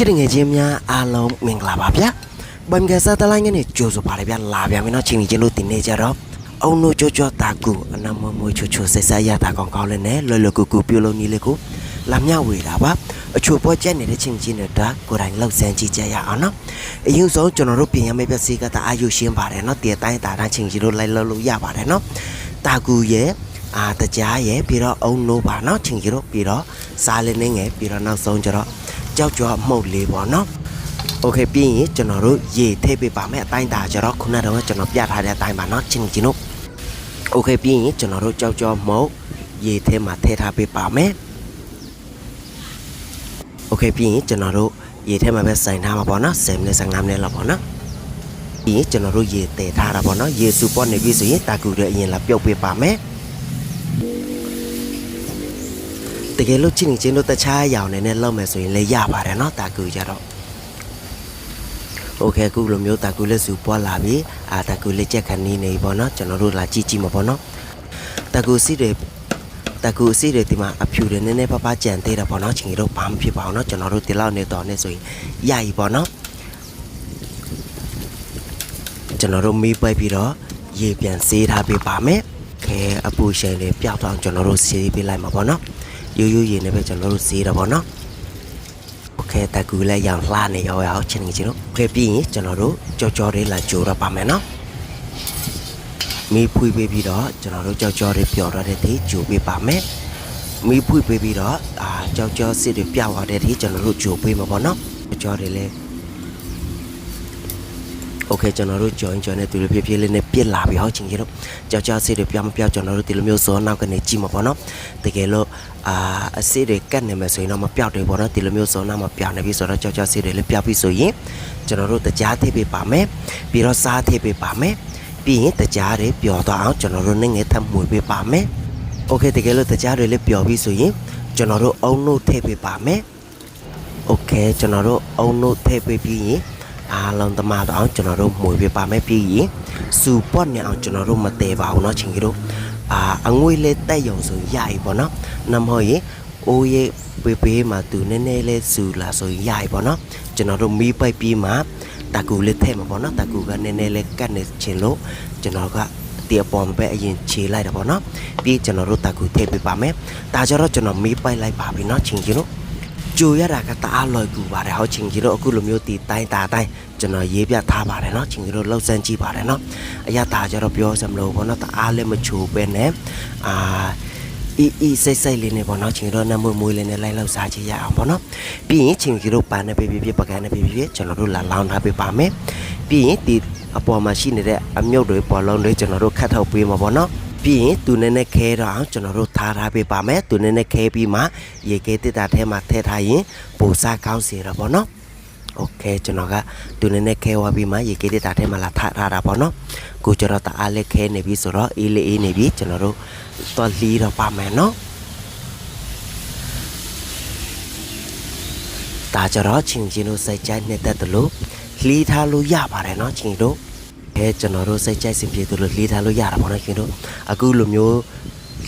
ချစ်တဲ့ငယ်ချင်းများအားလုံးမင်္ဂလာပါဗျာဘမ်ကစားတလိုင်းကနေကြိုးဆိုပါတယ်ဗျာလာဗျာမင်းတို့ချင်းချင်းတို့တင်နေကြတော့အုံတို့ကြောကြောတာကူအနမမွေချွချွဆက်ဆက်ရတာကောင်းကောင်းလေးနဲ့လွယ်လွယ်ကူကူပြုလုပ်နည်းလေးကိုလာမျှဝေတာပါအချို့ပေါ်ကျက်နေတဲ့ချင်းချင်းတွေဒါကိုယ်တိုင်လောက်ဆန်းကြည့်ကြရအောင်နော်အရင်ဆုံးကျွန်တော်တို့ပြင်ရမယ့်ပြစီကတာအာယူရှင်းပါတယ်နော်တည်တိုင်းတာတိုင်းချင်းချင်းတို့လိုက်လို့လို့ရပါတယ်နော်တာကူရဲ့အာတကြားရဲ့ပြီးတော့အုံနိုးပါနော်ချင်းချင်းတို့ပြီးတော့စားလေးနဲ့ငယ်ပြီးတော့နောက်ဆုံးကျတော့ ကြောက်ကြွမှုတ်လေးပေါ့နော် โอเคပြီးရင်ကျွန်တော်တို့ရေထည့်ပေးပါမယ်အတိုင်းတာကျတော့ခုနကတော့ကျွန်တော်ပြထားတဲ့အတိုင်းပါเนาะချင်းချင်းတို့โอเคပြီးရင်ကျွန်တော်တို့ကြောက်ကြောမုတ်ရေထဲမှာထည့်ထားပေးပါမယ်โอเคပြီးရင်ကျွန်တော်တို့ရေထဲမှာပဲစိုင်ထားမှာပေါ့เนาะ10မိနစ်15မိနစ်လောက်ပေါ့เนาะပြီးရင်ကျွန်တော်တို့ရေတည်ထားတာပေါ့เนาะရေစူပေါ့နေပြီဆိုရင်တာကူတွေအရင်လာပြုတ်ပေးပါမယ် တကယ်လို့ချင်းချင်းတို့တခြားအရောင်နဲ့နဲ့လောက်မယ်ဆိုရင်လည်းရပါတယ်เนาะတာကူကြတော့ โอเคအခုလိုမျိုးတာကူလက်စုပွားလာပြီအာတာကူလက်ချက်ခဏီးနေပြီပေါ့နော်ကျွန်တော်တို့လာကြည့်ကြည့်မှာပေါ့နော်တာကူစီတွေတာကူစီတွေဒီမှာအဖြူတွေနည်းနည်းပါးပါးကြံသေးတာပေါ့နော်ချင်းကြီးတို့ဘာမှဖြစ်ပါအောင်နော်ကျွန်တော်တို့ဒီလောက်နေတော့နေဆိုရင်ရပြီပေါ့နော်ကျွန်တော်တို့မီးပိုက်ပြီးတော့ရေပြန်ဆေးထားပေးပါမယ်ခဲအပူရှင်တွေပျောက်တော့ကျွန်တော်တို့ဆေးပေးလိုက်မှာပေါ့နော် ရိုးရိုးရေနဲ့ပဲကျွန်တော်တို့ဆေးတာပေါ့နော် โอเคတကူလည်းရောင်လှနေရောရောချင်းချင်းတို့โอเคပြီးရင်ကျွန်တော်တို့ကြောကြောလေးလာကြိုးရပါမယ်နော်မီးဖွေးပေးပြီးတော့ကျွန်တော်တို့ကြောကြောလေးပျော်ရတဲ့ဒီကြိုးပေးပါမယ်မီးဖွေးပေးပြီးတော့အာကြောကြောစစ်တွေပြောက်သွားတဲ့ဒီကျွန်တော်တို့ကြိုးပေးမှာပေါ့နော်ကြောတွေလည်း โอเคကျွန်တော်တို့ join join နဲ့သူတို့ဖြည်းဖြည်းလေးနဲ့ပြစ်လာပြီဟောချင်းကြီးတို့ကြောကြောစစ်တွေပြောင်းမပြောင်းကျွန်တော်တို့ဒီလိုမျိုးဇောနောက်ကနေကြည့်မှာပေါ့နော်တကယ်လို့အာအစစ်တွေကတ်နေမယ်ဆိုရင်တော့မပြောက်တယ်ပေါ့နော်ဒီလိုမျိုးဇောနောက်မပြောင်းနေပြီဆိုတော့ကြောကြောစစ်တွေလည်းပြောက်ပြီဆိုရင်ကျွန်တော်တို့တကြားထိပ်ပေးပါမယ်ပြီးတော့စားထိပ်ပေးပါမယ်ပြီးရင်တကြားတွေပျော်သွားအောင်ကျွန်တော်တို့နဲ့ငယ်ထပ်မှုပေးပါမယ်โอเคတကယ်လို့တကြားတွေလည်းပျော်ပြီဆိုရင်ကျွန်တော်တို့အုံနို့ထိပ်ပေးပါမယ်โอเคကျွန်တော်တို့အုံနို့ထိပ်ပေးပြီးရင် အားလုံးသမားတော့အောင်ကျွန်တော်တို့မှုပေးပါမယ်ပြီးရင်စူပေါ့နေအောင်ကျွန်တော်တို့မတည်ပါဘူးเนาะချင်းကြီးတို့ အာအငွေလေးတက်ရုံဆိုရပြီပေါ့နော်နမဟုတ်ရင်အိုးရေးပေးပေးမှာသူနည်းနည်းလေးစူလာဆိုရပြီပေါ့နော်ကျွန်တော်တို့မီးပိုက်ပြီးမှတကူလေးထည့်မှာပေါ့နော်တကူကနည်းနည်းလေးကတ်နေချင်လို့ကျွန်တော်ကဒီအပေါ်မှာပဲအရင်ခြေလိုက်တာပေါ့နော်ပြီးကျွန်တော်တို့တကူထည့်ပေးပါမယ်ဒါကြတော့ကျွန်တော်မီးပိုက်လိုက်ပါပြီเนาะချင်းချင်းတို့ ကြိုရတာကတအားလွယ်ကူပါတယ်ဟောချင်းကြီးတို့အခုလိုမျိုးတီတိုင်းတာတိုင်းကျွန်တော်ရေးပြထားပါတယ်เนาะချင်းကြီးတို့လှုပ်ဆန်းကြည့်ပါတယ်เนาะအရသာကြတော့ပြောစမလို့ဘောเนาะတအားလည်းမချိုပဲနဲ့အာအီအီစိတ်စိတ်လေးနဲ့ပေါ့နော်ချင်းကြီးတို့နမွေမွေလေးနဲ့လိုက်လောက်စားချင်ရအောင်ပေါ့နော်ပြီးရင်ချင်းကြီးတို့ပန်းနဲ့ပြပြပြပကန်းနဲ့ပြပြပြကျွန်တော်တို့လာလောင်းထားပေးပါမယ်ပြီးရင်ဒီအပေါ်မှာရှိနေတဲ့အမြုပ်တွေပေါ်လုံးတွေကျွန်တော်တို့ခတ်ထုတ်ပေးမှာပေါ့နော် ပြီးရင်သူနည်းနည်းခဲတော့အောင်ကျွန်တော်တို့ထားထားပေးပါမယ်သူနည်းနည်းခဲပြီးမှရေခဲတစ်တာထဲမှာထည့်ထားရင်ပိုစားကောင်းစေတော့ပေါ့နော် โอเคကျွန်တော်ကသူနည်းနည်းခဲသွားပြီးမှရေကေးတဲ့တာထဲမှာလာထထားတာပေါ့နော်ကိုကျတော့တအားလက်ခဲနေပြီဆိုတော့အေးလေးအေးနေပြီကျွန်တော်တို့တော့လီးတော့ပါမယ်နော်ဒါကြတော့ချင်းချင်းတို့စိတ်ကြိုက်နေတဲ့တလို့လီးထားလို့ရပါတယ်နော်ချင်းတို့ အဲကျွန်တော်တို့စိတ်ကြိုက်စင်ပြေတလို့လီးထားလို့ရတာပေါ့နော်ချင်းတို့အခုလိုမျိုး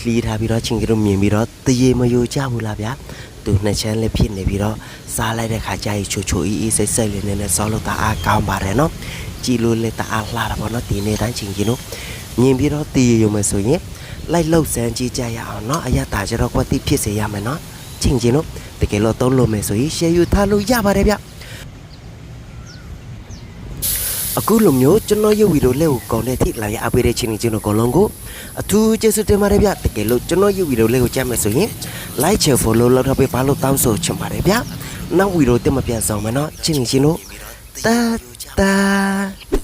လီးထားပြီးတော့ချင်းတို့မြင်ပြီးတော့တရေမယိုကြဘူးလားဗျာသူနှစ်ချမ်းလေးဖြစ်နေပြီးတော့စားလိုက်တဲ့ခါကျရင်ချိုချိုအီအီစိတ်စိတ်လေးနဲ့နဲ့စောလို့တအားကောင်းပါတယ်နော်ကြည်လို့လည်းတအားလှတာပေါ့နော်ဒီနေ့တိုင်းချင်းချင်းတို့မြင်ပြီးတော့တည်ရုံမယ်ဆိုရင်လိုက်လှုပ်ဆန်းကြည့်ကြရအောင်နော်အရတာကျတော့ကွက်တိဖြစ်စေရမယ်နော်ချင်းချင်းတို့တကယ်လို့သုံးလို့မယ်ဆိုရင်ရှယ်ယူထားလို့ရပါတယ်ဗျ အခုလိုမျိုးကျွန်တော်ရုပ်ဗီဒီယိုလေးကိုကောင်းတဲ့ထိလာရအပေးတဲ့ချင်းချင်းတို့အကုန်လုံးကိုအထူးကျေးဇူးတင်ပါတယ်ဗျတကယ်လို့ကျွန်တော်ရုပ်ဗီဒီယိုလေးကိုကြည့်မယ်ဆိုရင် like share follow လုပ်ထားပေးပါလို့တောင်းဆိုချင်ပါတယ်ဗျနောက်ဗီဒီယိုတင်မပြန်ဆောင်မယ်နော်ချင်းချင်းတို့တာတာ